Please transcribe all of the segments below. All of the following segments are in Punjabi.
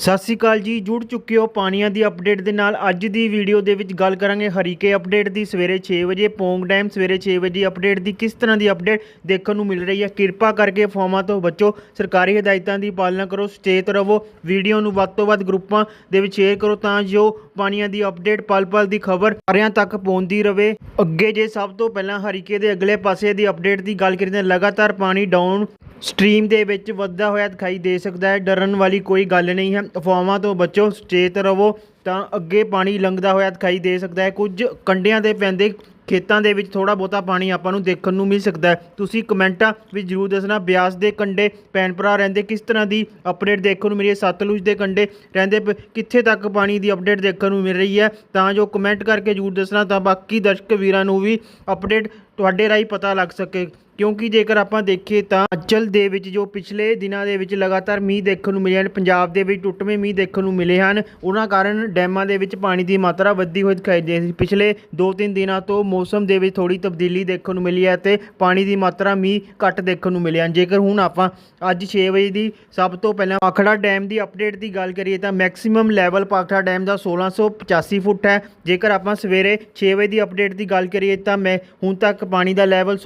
ਸਤਿ ਸ਼੍ਰੀ ਅਕਾਲ ਜੀ, ਜੁੜ ਚੁੱਕੇ ਹੋ ਪਾਣੀਆਂ ਦੀ ਅਪਡੇਟ ਦੇ ਨਾਲ। ਅੱਜ ਦੀ ਵੀਡੀਓ ਦੇ ਵਿੱਚ ਗੱਲ ਕਰਾਂਗੇ ਹਰੀਕੇ ਅਪਡੇਟ ਦੀ। ਸਵੇਰੇ 6 ਵਜੇ ਪੌਂਗ ਡੈਮ, ਸਵੇਰੇ 6 ਵਜੇ ਅਪਡੇਟ ਦੀ ਕਿਸ ਤਰ੍ਹਾਂ ਦੀ ਅਪਡੇਟ ਦੇਖਣ ਨੂੰ ਮਿਲ ਰਹੀ ਹੈ। ਕਿਰਪਾ ਕਰਕੇ ਫੋਮਾਂ ਤੋਂ ਬਚੋ, ਸਰਕਾਰੀ ਹਦਾਇਤਾਂ ਦੀ ਪਾਲਣਾ ਕਰੋ, ਸੁਚੇਤ ਰਹੋ। ਵੀਡੀਓ ਨੂੰ ਵੱਧ ਤੋਂ ਵੱਧ ਗਰੁੱਪਾਂ ਦੇ ਵਿੱਚ ਸ਼ੇਅਰ ਕਰੋ ਤਾਂ ਜੋ ਪਾਣੀਆਂ ਦੀ ਅਪਡੇਟ ਪਲ-ਪਲ ਦੀ ਖਬਰ ਸਾਰਿਆਂ ਤੱਕ ਪਹੁੰਚਦੀ ਰਹੇ ਅੱਗੇ ਜੇ ਸਭ ਤੋਂ ਪਹਿਲਾਂ ਹਰੀਕੇ ਦੇ ਅਗਲੇ ਪਾਸੇ ਦੀ ਅਪਡੇਟ ਦੀ ਗੱਲ ਕਰੀਏ ਤਾਂ ਲਗਾਤਾਰ ਪਾਣੀ ਡਾਊਨ ਸਟ੍ਰੀਮ ਦੇ ਵਿੱਚ ਵੱਧਦਾ ਹੋਇਆ ਦਿਖਾਈ ਦੇ ਸਕਦਾ ਹੈ। ਡਰਨ ਵਾਲੀ ਕੋਈ ਗੱਲ ਨਹੀਂ ਹੈ। ਅਫਵਾਹਾਂ ਤੋਂ ਬਚੋ, ਸੁਚੇਤ ਰਹੋ, ਤਾਂ ਅੱਗੇ ਪਾਣੀ ਲੰਘਦਾ ਹੋਇਆ ਦਿਖਾਈ ਦੇ ਸਕਦਾ ਹੈ। ਕੁਝ ਕੰਡਿਆਂ ਦੇ ਪੈਂਦੇ ਖੇਤਾਂ ਦੇ ਵਿੱਚ ਥੋੜਾ ਬਹੁਤਾ ਪਾਣੀ ਆਪਾਂ ਨੂੰ ਦੇਖਣ ਨੂੰ ਮਿਲ ਸਕਦਾ ਹੈ। ਤੁਸੀਂ ਕਮੈਂਟਾਂ ਵਿੱਚ ਜਰੂਰ ਦੱਸਣਾ, ਬਿਆਸ ਦੇ ਕੰਡੇ ਭੈਣ ਭਰਾ ਰਹਿੰਦੇ ਕਿਸ ਤਰ੍ਹਾਂ ਦੀ ਅਪਡੇਟ ਦੇਖਣ ਨੂੰ ਮਿਲੀ ਹੈ? ਸਤਲੁਜ ਦੇ ਕੰਡੇ ਰਹਿੰਦੇ ਪ- ਕਿੱਥੇ ਤੱਕ ਪਾਣੀ ਦੀ ਅਪਡੇਟ ਦੇਖਣ ਨੂੰ ਮਿਲ ਰਹੀ ਹੈ? ਤਾਂ ਜੋ ਕਮੈਂਟ ਕਰਕੇ ਜਰੂਰ ਦੱਸਣਾ, ਤਾਂ ਬਾਕੀ ਦਰਸ਼ਕ ਵੀਰਾਂ ਨੂੰ ਵੀ ਅਪਡੇਟ ਤੁਹਾਡੇ ਰਾਹੀਂ ਪਤਾ ਲੱਗ ਸਕੇ। ਕਿਉਂਕਿ ਜੇਕਰ ਆਪਾਂ ਦੇਖੀਏ ਤਾਂ ਅਚਲ ਦੇ ਵਿੱਚ ਜੋ ਪਿਛਲੇ ਦਿਨਾਂ ਦੇ ਵਿੱਚ ਲਗਾਤਾਰ ਮੀਂਹ ਦੇਖਣ ਨੂੰ ਮਿਲੇ ਹਨ, ਪੰਜਾਬ ਦੇ ਵਿੱਚ ਟੁੱਟਵੇਂ ਮੀਂਹ ਦੇਖਣ ਨੂੰ ਮਿਲੇ ਹਨ, ਉਹਨਾਂ ਕਾਰਨ ਡੈਮਾਂ ਦੇ ਵਿੱਚ ਪਾਣੀ ਦੀ ਮਾਤਰਾ ਵੱਧਦੀ ਹੋਈ ਦਿਖਾਈ ਦੇ ਰਹੀ ਸੀ। ਪਿਛਲੇ 2-3 ਦਿਨਾਂ ਤੋਂ ਮੌਸਮ ਦੇ ਵਿੱਚ ਥੋੜੀ ਤਬਦੀਲੀ ਦੇਖਣ ਨੂੰ ਮਿਲੀ ਹੈ ਅਤੇ ਪਾਣੀ ਦੀ ਮਾਤਰਾ ਮੀਂਹ ਘੱਟ ਦੇਖਣ ਨੂੰ ਮਿਲਿਆ ਜੇਕਰ ਹੁਣ ਆਪਾਂ ਅੱਜ 6 ਵਜੇ ਦੀ ਸਭ ਤੋਂ ਪਹਿਲਾਂ ਪਾਖੜਾ ਡੈਮ ਦੀ ਅਪਡੇਟ ਦੀ ਗੱਲ ਕਰੀਏ ਤਾਂ ਮੈਕਸਿਮਮ ਲੈਵਲ ਪਾਖੜਾ ਡੈਮ ਦਾ 1685 ਫੁੱਟ ਹੈ। ਜੇਕਰ ਆਪਾਂ ਸਵੇਰੇ 6 ਵਜੇ ਦੀ ਅਪਡੇਟ ਦੀ ਗੱਲ ਕਰੀਏ ਤਾਂ ਮੈਂ ਹੁਣ ਤੱਕ ਪਾਣੀ ਦਾ ਲੈਵਲ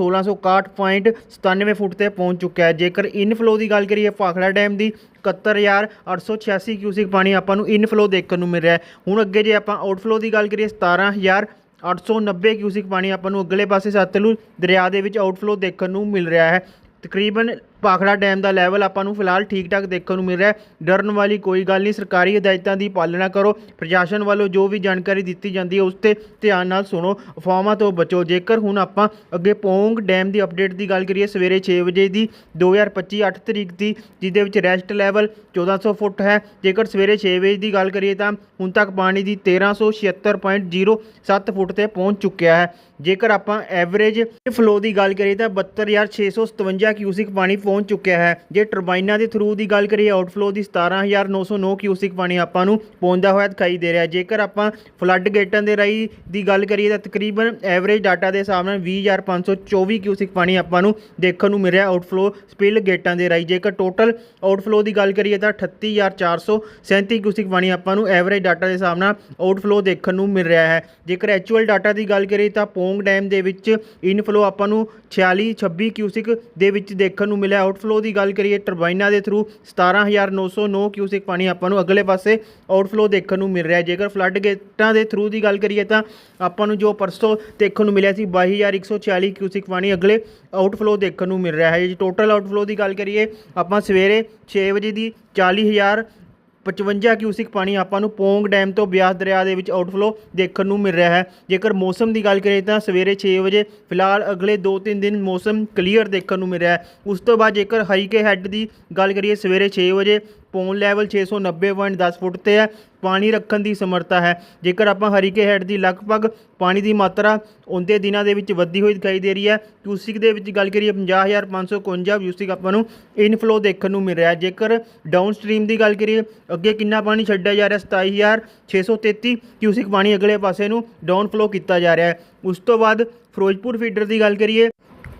1661.97 ਫੁੱਟ ਤੇ ਪਹੁੰਚ ਚੁੱਕਿਆ ਹੈ। ਜੇਕਰ ਇਨਫਲੋ ਦੀ ਗੱਲ ਕਰੀਏ ਭਾਖੜਾ ਡੈਮ ਦੀ 71886 ਕਿਊਸਿਕ ਪਾਣੀ ਆਪਾਂ ਨੂੰ ਇਨਫਲੋ ਦੇਖਣ ਨੂੰ ਮਿਲ ਰਿਹਾ ਹੈ। ਹੁਣ ਅੱਗੇ ਜੇ ਆਪਾਂ ਆਊਟਫਲੋ ਦੀ ਗੱਲ ਕਰੀਏ 17890 ਕਿਊਸਿਕ ਪਾਣੀ ਆਪਾਂ ਨੂੰ ਅਗਲੇ ਪਾਸੇ ਸਤਲੁਜ ਦਰਿਆ ਦੇ ਵਿੱਚ ਆਊਟਫਲੋ ਦੇਖਣ ਨੂੰ ਮਿਲ ਰਿਹਾ ਹੈ। ਤਕਰੀਬਨ ਭਾਖੜਾ ਡੈਮ ਦਾ ਲੈਵਲ ਆਪਾਂ ਨੂੰ ਫਿਲਹਾਲ ਠੀਕ ਠਾਕ ਦੇਖਣ ਨੂੰ ਮਿਲ ਰਿਹਾ ਹੈ। ਡਰਨ ਵਾਲੀ ਕੋਈ ਗੱਲ ਨਹੀਂ, ਸਰਕਾਰੀ ਹਦਾਇਤਾਂ ਦੀ ਪਾਲਣਾ ਕਰੋ। ਪ੍ਰਸ਼ਾਸਨ ਵੱਲੋਂ ਜੋ ਵੀ ਜਾਣਕਾਰੀ ਦਿੱਤੀ ਜਾਂਦੀ ਹੈ, ਉਸ ਤੇ ਧਿਆਨ ਨਾਲ ਸੁਣੋ। ਅਫਵਾਹਾਂ ਤੋਂ ਬਚੋ। ਜੇਕਰ ਹੁਣ ਆਪਾਂ ਅੱਗੇ ਪੌਂਗ ਡੈਮ ਦੀ ਅਪਡੇਟ ਦੀ ਗੱਲ ਕਰੀਏ, ਸਵੇਰੇ 6 ਵਜੇ ਦੀ 2025 8 ਤਰੀਕ ਦੀ, ਜਿਹਦੇ ਵਿੱਚ ਰੈਸਟ ਲੈਵਲ 1400 ਫੁੱਟ ਹੈ। ਜੇਕਰ ਸਵੇਰੇ 6 ਵਜੇ ਦੀ ਗੱਲ ਕਰੀਏ ਤਾਂ ਹੁਣ ਤੱਕ ਪਾਣੀ ਦੀ 1376.07 ਫੁੱਟ ਤੇ ਪਹੁੰਚ ਚੁੱਕਿਆ ਹੈ। ਜੇਕਰ ਆਪਾਂ ਐਵਰੇਜ ਫਲੋ ਦੀ ਗੱਲ ਕਰੀਏ ਤਾਂ 72657 ਕਿਊਸਿਕ ਪਾਣੀ ਪਹੁੰਚ ਚੁੱਕਿਆ ਹੈ। ਜੇ ਟਰਬਾਈਨਾਂ ਦੇ ਥਰੂ ਦੀ ਗੱਲ ਕਰੀਏ ਆਊਟਫਲੋ ਦੀ 17909 ਕਿਊਸਿਕ ਪਾਣੀ ਆਪਾਂ ਨੂੰ ਪਹੁੰਚਦਾ ਹੋਇਆ ਦਿਖਾਈ ਦੇ ਰਿਹਾ। ਜੇਕਰ ਆਪਾਂ ਫਲੱਡ ਗੇਟਾਂ ਦੇ ਰਾਹੀਂ ਦੀ ਗੱਲ ਕਰੀਏ ਤਾਂ ਤਕਰੀਬਨ ਐਵਰੇਜ ਡਾਟਾ ਦੇ ਹਿਸਾਬ ਨਾਲ 20524 ਕਿਊਸਿਕ ਪਾਣੀ ਆਪਾਂ ਨੂੰ ਦੇਖਣ ਨੂੰ ਮਿਲ ਰਿਹਾ ਆਊਟਫਲੋ ਸਪਿਲ ਗੇਟਾਂ ਦੇ ਰਾਹੀਂ। ਜੇਕਰ ਟੋਟਲ ਆਊਟਫਲੋ ਦੀ ਗੱਲ ਕਰੀਏ ਤਾਂ 38437 ਕਿਊਸਿਕ ਪਾਣੀ ਆਪਾਂ ਨੂੰ ਐਵਰੇਜ ਡਾਟਾ ਦੇ ਹਿਸਾਬ ਨਾਲ ਆਊਟਫਲੋ ਦੇਖਣ ਨੂੰ ਮਿਲ ਰਿਹਾ ਹੈ। ਜੇਕਰ ਐਕਚੁਅਲ ਡਾਟਾ ਦੀ ਗੱਲ ਕਰੀਏ ਤਾਂ ਪੋਂਗ ਡੈਮ ਦੇ ਵਿੱਚ ਇਨਫਲੋ ਆਪਾਂ ਨੂੰ 46 26 ਕਿਊਸਿਕ ਦੇ ਵਿੱਚ ਦੇਖਣ ਨੂੰ ਮਿਲਿਆ। ਆਊਟਫਲੋ ਦੀ ਗੱਲ ਕਰੀਏ ਟਰਬਾਈਨਾਂ ਦੇ ਥਰੂ 17909 ਕਿਊਸਿਕ ਪਾਣੀ ਆਪਾਂ ਨੂੰ ਅਗਲੇ ਪਾਸੇ ਆਊਟਫਲੋ ਦੇਖਣ ਨੂੰ ਮਿਲ ਰਿਹਾ। ਜੇਕਰ ਫਲੱਡ ਗੇਟਾਂ ਦੇ ਥਰੂ ਦੀ ਗੱਲ ਕਰੀਏ ਤਾਂ ਆਪਾਂ ਨੂੰ ਜੋ ਪਰਸੋਂ ਦੇਖਣ ਨੂੰ ਮਿਲਿਆ ਸੀ 22140 ਕਿਊਸਿਕ ਪਾਣੀ ਅਗਲੇ ਆਊਟਫਲੋ ਦੇਖਣ ਨੂੰ ਮਿਲ ਰਿਹਾ ਹੈ। ਜੀ ਟੋਟਲ ਆਊਟਫਲੋ ਦੀ ਗੱਲ ਕਰੀਏ, ਆਪਾਂ ਸਵੇਰੇ 6 ਵਜੇ ਦੀ 40000 55 ਕਿਊਸਿਕ ਪਾਣੀ ਆਪਾਂ ਨੂੰ ਪੋਂਗ ਡੈਮ ਤੋਂ ਬਿਆਸ ਦਰਿਆ ਦੇ ਵਿੱਚ ਆਊਟਫਲੋ ਦੇਖਣ ਨੂੰ ਮਿਲ ਰਿਹਾ ਹੈ। ਜੇਕਰ ਮੌਸਮ ਦੀ ਗੱਲ ਕਰੀਏ ਤਾਂ ਸਵੇਰੇ 6 ਵਜੇ, ਫਿਲਹਾਲ ਅਗਲੇ 2-3 ਦਿਨ ਮੌਸਮ ਕਲੀਅਰ ਦੇਖਣ ਨੂੰ ਮਿਲ ਰਿਹਾ ਹੈ। ਉਸ ਤੋਂ ਬਾਅਦ ਜੇਕਰ ਹਰੀਕੇ ਹੈੱਡ ਦੀ ਗੱਲ ਕਰੀਏ, ਸਵੇਰੇ 6 ਵਜੇ ਪੌਣ ਲੈਵਲ 690.10 ਫੁੱਟ ਤੇ ਹੈ। ਪਾਣੀ ਰੱਖਣ ਦੀ ਸਮਰੱਥਾ ਹੈ। ਜੇਕਰ ਆਪਾਂ ਹਰੀਕੇ ਹੈੱਡ ਦੀ ਲਗਭਗ ਪਾਣੀ ਦੀ ਮਾਤਰਾ ਉਹਦੇ ਦਿਨਾਂ ਦੇ ਵਿੱਚ ਵੱਧਦੀ ਹੋਈ ਦਿਖਾਈ ਦੇ ਰਹੀ ਹੈ ਕਿਊਸਿਕ ਦੇ ਵਿੱਚ ਗੱਲ ਕਰੀਏ 50551 ਕਿਊਸਿਕ ਆਪਾਂ ਨੂੰ ਇਨਫਲੋ ਦੇਖਣ ਨੂੰ ਮਿਲ ਰਿਹਾ ਜੇਕਰ ਡਾਊਨ ਸਟਰੀਮ ਦੀ ਗੱਲ ਕਰੀਏ, ਅੱਗੇ ਕਿੰਨਾ ਪਾਣੀ ਛੱਡਿਆ ਜਾ ਰਿਹਾ 27633 ਕਿਊਸਿਕ ਪਾਣੀ ਅਗਲੇ ਪਾਸੇ ਨੂੰ ਡਾਊਨ ਫਲੋ ਕੀਤਾ ਜਾ ਰਿਹਾ ਹੈ। ਉਸ ਤੋਂ ਬਾਅਦ ਫਿਰੋਜ਼ਪੁਰ ਫੀਡਰ ਦੀ ਗੱਲ ਕਰੀਏ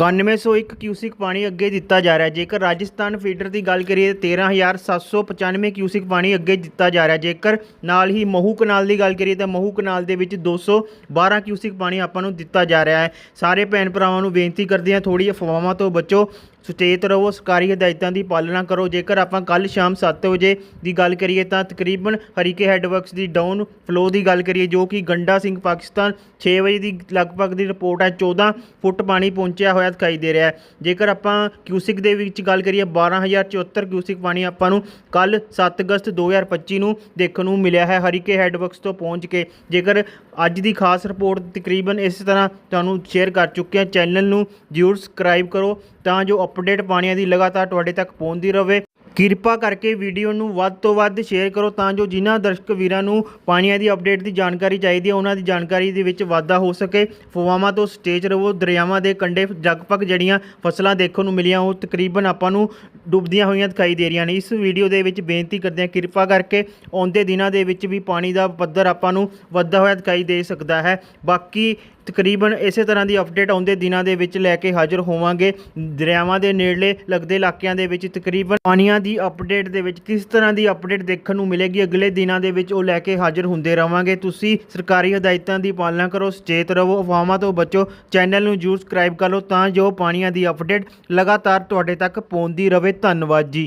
9101 ਕਿਊਸਿਕ ਪਾਣੀ ਅੱਗੇ ਦਿੱਤਾ ਜਾ ਰਿਹਾ ਜੇਕਰ ਰਾਜਸਥਾਨ ਫੀਡਰ ਦੀ ਗੱਲ ਕਰੀਏ 13795 ਕਿਊਸਿਕ ਪਾਣੀ ਅੱਗੇ ਦਿੱਤਾ ਜਾ ਰਿਹਾ ਜੇਕਰ ਨਾਲ ਹੀ ਮਹੂ ਕਨਾਲ ਦੀ ਗੱਲ ਕਰੀਏ ਤਾਂ ਮਹੂ ਕਨਾਲ ਦੇ ਵਿੱਚ 212 ਕਿਊਸਿਕ ਪਾਣੀ ਆਪਾਂ ਨੂੰ ਦਿੱਤਾ ਜਾ ਰਿਹਾ ਹੈ। ਸਾਰੇ ਭੈਣ ਭਰਾਵਾਂ ਨੂੰ ਬੇਨਤੀ ਕਰਦੇ ਹਾਂ ਥੋੜੀ ਅਫਵਾਹਾਂ ਤੋਂ ਬਚੋ, ਸੁਚੇਤ ਰਹੋ, ਸਰਕਾਰੀ ਹਦਾਇਤਾਂ ਦੀ ਪਾਲਣਾ ਕਰੋ। ਜੇਕਰ ਆਪਾਂ ਕੱਲ ਸ਼ਾਮ 7 ਵਜੇ ਦੀ ਗੱਲ ਕਰੀਏ ਤਾਂ ਤਕਰੀਬਨ ਹਰੀਕੇ ਹੈਡਵਰਕਸ ਦੀ ਡਾਊਨ ਫਲੋ ਦੀ ਗੱਲ ਕਰੀਏ, ਜੋ ਕਿ ਗੰਡਾ ਸਿੰਘ ਪਾਕਿਸਤਾਨ 6 ਵਜੇ ਦੀ ਲਗਭਗ ਦੀ ਰਿਪੋਰਟ ਹੈ 14 ਫੁੱਟ ਪਾਣੀ ਪਹੁੰਚਿਆ ਹੋਇਆ ਦਿਖਾਈ ਦੇ ਰਿਹਾ ਹੈ। ਜੇਕਰ ਆਪਾਂ ਕਿਊਸਿਕ ਦੇ ਵਿੱਚ ਗੱਲ ਕਰੀਏ 12074 ਕਿਊਸਿਕ ਪਾਣੀ ਆਪਾਂ ਨੂੰ ਕੱਲ 7 ਅਗਸਤ 2025 ਨੂੰ ਦੇਖਣ ਨੂੰ ਮਿਲਿਆ ਹੈ, ਹਰੀਕੇ ਹੈਡਵਰਕਸ ਤੋਂ ਪਹੁੰਚ ਕੇ। ਜੇਕਰ ਅੱਜ ਦੀ ਖਾਸ ਰਿਪੋਰਟ ਤਕਰੀਬਨ ਇਸੇ ਤਰ੍ਹਾਂ ਤੁਹਾਨੂੰ ਸ਼ੇਅਰ ਕਰ ਚੁੱਕੇ ਹਾਂ ਚੈਨਲ ਨੂੰ ਜ਼ਰੂਰ ਸਬਸਕ੍ਰਾਈਬ ਕਰੋ ਤਾਂ ਜੋ ਅਪਡੇਟ ਪਾਣੀਆਂ ਦੀ ਲਗਾਤਾਰ ਤੁਹਾਡੇ ਤੱਕ ਪਹੁੰਚਦੀ ਰਹੇ। ਕਿਰਪਾ ਕਰਕੇ ਵੀਡੀਓ ਨੂੰ ਵੱਧ ਤੋਂ ਵੱਧ ਸ਼ੇਅਰ ਕਰੋ ਤਾਂ ਜੋ ਜਿਨ੍ਹਾਂ ਦਰਸ਼ਕ ਵੀਰਾਂ ਨੂੰ ਪਾਣੀਆਂ ਦੀ ਅਪਡੇਟ ਦੀ ਜਾਣਕਾਰੀ ਚਾਹੀਦੀ ਹੈ, ਉਹਨਾਂ ਦੀ ਜਾਣਕਾਰੀ ਦੇ ਵਿੱਚ ਵਾਧਾ ਹੋ ਸਕੇ। ਫਵਾਵਾਂ ਤੋਂ ਸਟੇਜ ਰਵੋ ਦਰਿਆਵਾਂ ਦੇ ਕੰਢੇ ਲਗਭਗ ਜਿਹੜੀਆਂ ਫਸਲਾਂ ਦੇਖਣ ਨੂੰ ਮਿਲੀਆਂ, ਉਹ ਤਕਰੀਬਨ ਆਪਾਂ ਨੂੰ ਡੁੱਬਦੀਆਂ ਹੋਈਆਂ ਦਿਖਾਈ ਦੇ ਰਹੀਆਂ ਨੇ। ਇਸ ਵੀਡੀਓ ਦੇ ਵਿੱਚ ਬੇਨਤੀ ਕਰਦੇ ਹਾਂ, ਕਿਰਪਾ ਕਰਕੇ ਆਉਂਦੇ ਦਿਨਾਂ ਦੇ ਵਿੱਚ ਵੀ ਪਾਣੀ ਦਾ ਪੱਧਰ ਆਪਾਂ ਨੂੰ ਵੱਧਦਾ ਹੋਇਆ ਦਿਖਾਈ ਦੇ ਸਕਦਾ ਹੈ। ਬਾਕੀ ਤਕਰੀਬਨ ਇਸੇ ਤਰ੍ਹਾਂ ਦੀ ਅਪਡੇਟ ਆਉਂਦੇ ਦਿਨਾਂ ਦੇ ਵਿੱਚ ਲੈ ਕੇ ਹਾਜ਼ਰ ਹੋਵਾਂਗੇ। ਦਰਿਆਵਾਂ ਦੇ ਨੇੜਲੇ ਲੱਗਦੇ ਇਲਾਕਿਆਂ ਦੇ ਵਿੱਚ ਤਕਰੀਬਨ ਪਾਣੀਆਂ ਦੀ ਅਪਡੇਟ ਦੇ ਵਿੱਚ ਕਿਸ ਤਰ੍ਹਾਂ ਦੀ ਅਪਡੇਟ ਦੇਖਣ ਨੂੰ ਮਿਲੇਗੀ, ਅਗਲੇ ਦਿਨਾਂ ਦੇ ਵਿੱਚ ਉਹ ਲੈ ਕੇ ਹਾਜ਼ਰ ਹੁੰਦੇ ਰਵਾਂਗੇ। ਤੁਸੀਂ ਸਰਕਾਰੀ ਹਦਾਇਤਾਂ ਦੀ ਪਾਲਣਾ ਕਰੋ, ਸੁਚੇਤ ਰਹੋ, ਅਫਵਾਹਾਂ ਤੋਂ ਬਚੋ, ਚੈਨਲ ਨੂੰ ਜਰੂਰ ਸਬਸਕ੍ਰਾਈਬ ਕਰ ਲਓ ਤਾਂ ਜੋ ਪਾਣੀਆਂ ਦੀ ਅਪਡੇਟ ਲਗਾਤਾਰ ਤੁਹਾਡੇ ਤੱਕ ਪਹੁੰਚਦੀ ਰਹੇ। ਧੰਨਵਾਦ ਜੀ।